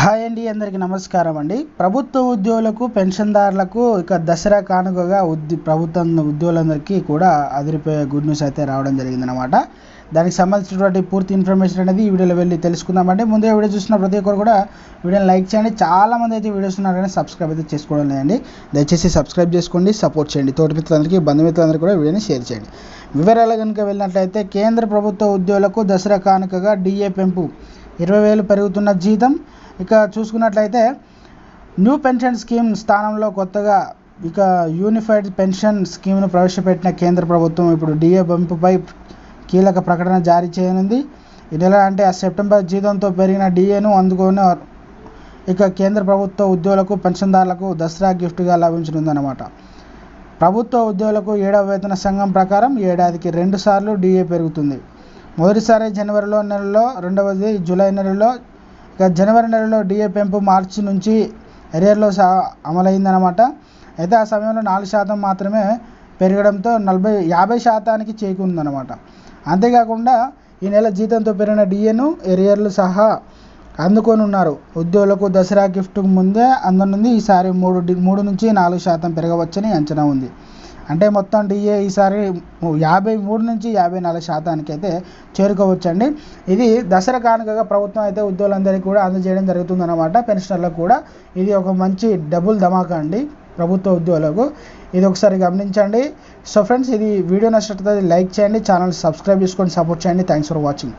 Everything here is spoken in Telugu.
హాయ్ అండి అందరికీ నమస్కారం అండి. ప్రభుత్వ ఉద్యోగులకు పెన్షన్దారులకు ఇక దసరా కానుకగా ఉద్య ప్రభుత్వం ఉద్యోగులందరికీ కూడా అదిరిపోయే గుడ్ న్యూస్ అయితే రావడం జరిగిందనమాట దానికి సంబంధించినటువంటి పూర్తి ఇన్ఫర్మేషన్ అనేది ఈ వీడియోలో వెళ్ళి తెలుసుకుందామండి ముందే వీడియో చూసిన ప్రతి ఒక్కరు కూడా వీడియోని లైక్ చేయండి. చాలామంది అయితే వీడియోస్ ఉన్నారని సబ్స్క్రైబ్ అయితే చేసుకోవడం లేదండి. దయచేసి సబ్స్క్రైబ్ చేసుకోండి సపోర్ట్ చేయండి. తోటి మిత్రులందరికీ బంధుమిత్రులందరికీ కూడా వీడియోని షేర్ చేయండి. వివరాలు కనుక వెళ్ళినట్లయితే కేంద్ర ప్రభుత్వ ఉద్యోగులకు దసరా కానుకగా డిఏ పెంపు ఇరవై వేలు పెరుగుతున్న జీతం ఇక చూసుకున్నట్లయితే న్యూ పెన్షన్ స్కీమ్ స్థానంలో కొత్తగా ఇక యూనిఫైడ్ పెన్షన్ స్కీమ్ను ప్రవేశపెట్టిన కేంద్ర ప్రభుత్వం ఇప్పుడు డిఏ బంపుపై కీలక ప్రకటన జారీ చేయనుంది. ఇది ఎలా అంటే ఆ సెప్టెంబర్ జీతంతో పెరిగిన డిఏను అందుకొని ఇక కేంద్ర ప్రభుత్వ ఉద్యోగులకు పెన్షన్దారులకు దసరా గిఫ్ట్గా లభించనుందన్నమాట. ప్రభుత్వ ఉద్యోగులకు ఏడవ వేతన సంఘం ప్రకారం ఏడాదికి రెండు సార్లు డిఏ పెరుగుతుంది. మొదటిసారి జనవరిలో నెలలో రెండవది జూలై నెలలో ఇక జనవరి నెలలో డిఏ పెంపు మార్చి నుంచి ఎరియర్లో సా అమలైందనమాట అయితే ఆ సమయంలో నాలుగు శాతం మాత్రమే పెరగడంతో నలభై యాభై శాతానికి చేకుందనమాట అంతేకాకుండా ఈ నెల జీతంతో పెరిగిన డిఏను ఎరియర్లు సహా అందుకొని ఉన్నారు ఉద్యోగులకు దసరా గిఫ్ట్ ముందే అందనుంది. ఈసారి మూడు మూడు నుంచి నాలుగు శాతం పెరగవచ్చని అంచనా ఉంది. అంటే మొత్తం డిఏ ఈసారి యాభై మూడు నుంచి యాభై నాలుగు శాతానికి అయితే చేరుకోవచ్చండి. ఇది దసరా కానుకగా ప్రభుత్వం అయితే ఉద్యోగులందరికీ కూడా అందజేయడం జరుగుతుందన్నమాట. పెన్షనర్లకు కూడా ఇది ఒక మంచి డబుల్ ధమాకా అండి ప్రభుత్వ ఉద్యోగులకు. ఇది ఒకసారి గమనించండి. సో ఫ్రెండ్స్ ఇది వీడియో నచ్చినట్లయితే లైక్ చేయండి ఛానల్ సబ్స్క్రైబ్ చేసుకొని సపోర్ట్ చేయండి. Thanks for watching.